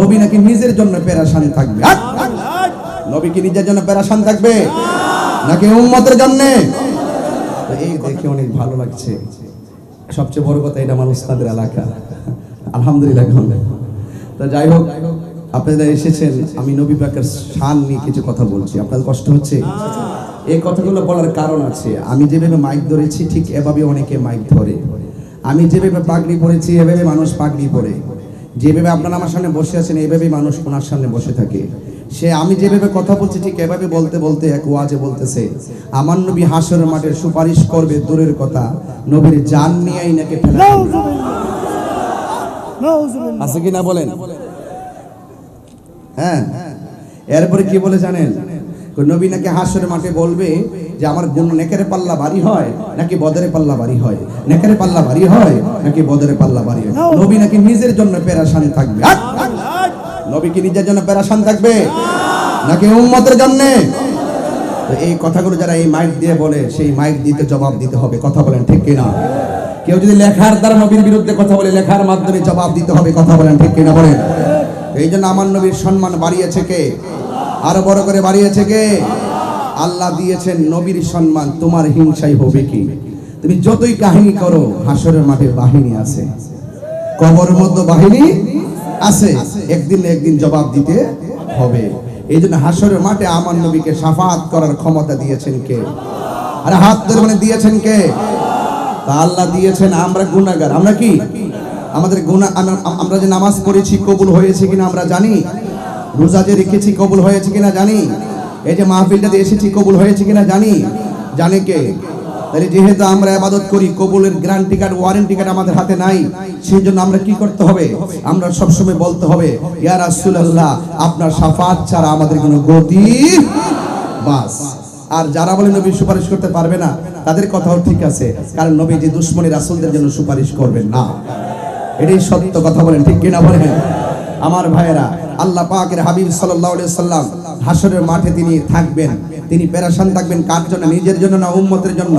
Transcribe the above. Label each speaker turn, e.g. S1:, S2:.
S1: নবী নাকি নিজের জন্য পেরাশান থাকবে? নবী কি নিজের জন্য পেরাশান থাকবে? নাকি উম্মতের জন্য? এই দেখে অনেক ভালো লাগছে। সবচেয়ে বড় কথা এটা আমার উস্তাদের এলাকা। আলহামদুলিল্লাহ তা যাই হোক, আপনারা এসেছেন, আমি নবী পাকের শান নিয়ে কিছু কথা বলছি। আপনাদের কষ্ট হচ্ছে? এই কথাগুলো বলার কারণ আছে। আমি যেভাবে মাইক ধরেছি, ঠিক এভাবে অনেকে মাইক ধরে। আমি যেভাবে পাগড়ি পরেছি, এভাবে মানুষ পাগড়ি পরে। যেভাবে আপনারা আমার সামনে বসে আছেন এইভাবে মানুষ ওনার সামনে বসে থাকে। সে আমি যেভাবে কথা বলছি ঠিক এভাবে বলতে বলতে এক ওয়াজে বলতেছে আমার নবী হাসরের মাঠের সুপারিশ করবে দূরের কথা নবীর জান নিয়েই নাকি ফেলা আছে কি না বলেন? হ্যাঁ। এরপরে কি বলে জানেন? নবী নাকি হাসরের মাঠে বলবে যে আমার গুণ নেকের পাল্লা বাড়ি হয় নাকি বদরে পাল্লা বাড়ি হয়? নেকের পাল্লা বাড়ি হয় নাকি বদরে পাল্লা বাড়ি হয়? নবী নাকি নিজের জন্য পেরাশান থাকবে? নবী কি নিজের জন্য পেরাশান থাকবে? নাকি উম্মতের জন্য? এই কথাগুলো যারা এই মাইক দিয়ে বলে সেই মাইক দিতে জবাব দিতে হবে। কথা বলেন ঠিক কিনা? কেউ যদি লেখার দ্বারা নবীর বিরুদ্ধে কথা বলে লেখার মাধ্যমে জবাব দিতে হবে কথা বলেন ঠিক কিনা বলেন? এই জন্য আমার নবীর সম্মান বাড়িয়েছে কে? আরও বড় করে বাড়িয়েছে কে? আল্লাহ দিয়েছেন নবীর সম্মান, তোমার হিংসাই হবে কি? তুমি যতই কাহিনী করো, হাসরের মাঠে বাহিনী আছে। কবর মধ্যে বাহিনী আছে। একদিন একদিন জবাব দিতে হবে। এই জন্য হাসরের মাঠে আমার নবীকে সাফাত করার ক্ষমতা দিয়েছেন কে? আরে হাত ধরে মানে দিয়েছেন কে? তা আল্লাহ দিয়েছেন, আমরা গুনাহগার। আমরা কি? আমাদের আম- আমরা যে নামাজ পড়েছি কবুল হয়েছে কিনা আমরা জানি? রোজা যে রেখেছি কবুল হয়েছে কিনা জানি? এই যে মাহফিলটাতে এসেছি, কবুল হয়েছে কিনা জানি, জানে কে। তাহলে যেহেতু আমরা আবাদত করি, কবুলের গ্যারান্টি কার্ড ওয়ারেন্টি কার্ড আমাদের হাতে নাই সেই জন্য আমরা কি করতে হবে? আমরা সবসময় বলতে হবে, ইয়া রাসূলুল্লাহ, আপনার শাফাত ছাড়া আমাদের কোনো গতি বাস। আর যারা বলে নবী সুপারিশ করতে পারবে না, তাদের কথাও ঠিক আছে, কারণ নবী যে দুশ্মনী রাসূলদের জন্য সুপারিশ করবেন না। এটাই সত্য কথা বলেন, ঠিক কিনা বলেন? আমার ভাইয়েরা আল্লাহ পাকের হাবিব সাল্লাল্লাহু সাল্লাম হাসরের মাঠে তিনি থাকবেন। তিনি পেরাশান থাকবেন কার জন্য? নিজের জন্য না উম্মতের জন্য?